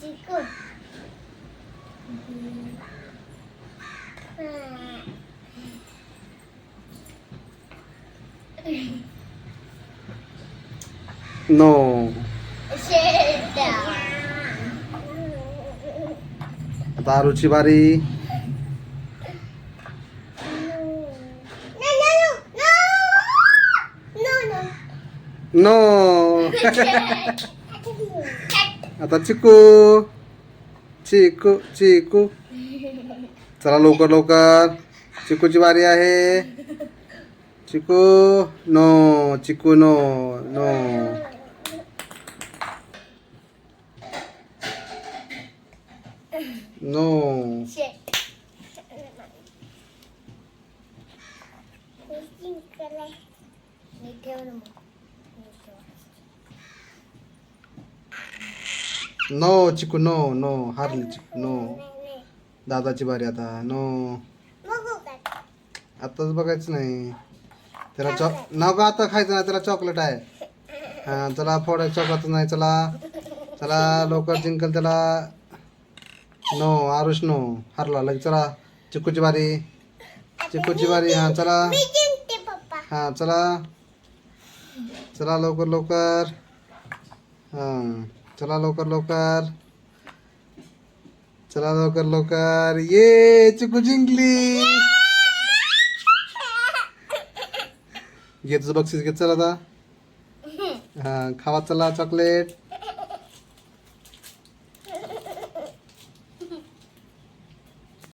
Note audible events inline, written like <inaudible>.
chico. não não não No. No, no, <laughs> <laughs> आता चिकू चिकू चिकू चला लवकर लवकर चिकूची बारी आहे चिकू no Chiku no no no Shit. No Chiku no no हारली Chiku no. दादाची बारी आता नो का? आताच बघायचं नाही. त्याला चॉ नको आता खायचं नाही त्याला चॉकलेट आहे. हा चला फोडा चॉकलेट नाही चला. चला लवकर जिंकल त्याला. नो आरुष नो हारला लगेच चला. चिकूची बारी. चिकूची बारी हा चला. हा चला. चला लवकर लवकर. हा. चला लवकर लवकर. चला लवकर लवकर. ये चिकू जिंकली. घे तुझं बक्षीस घेत चला आता. <laughs> हा खावा चला चॉकलेट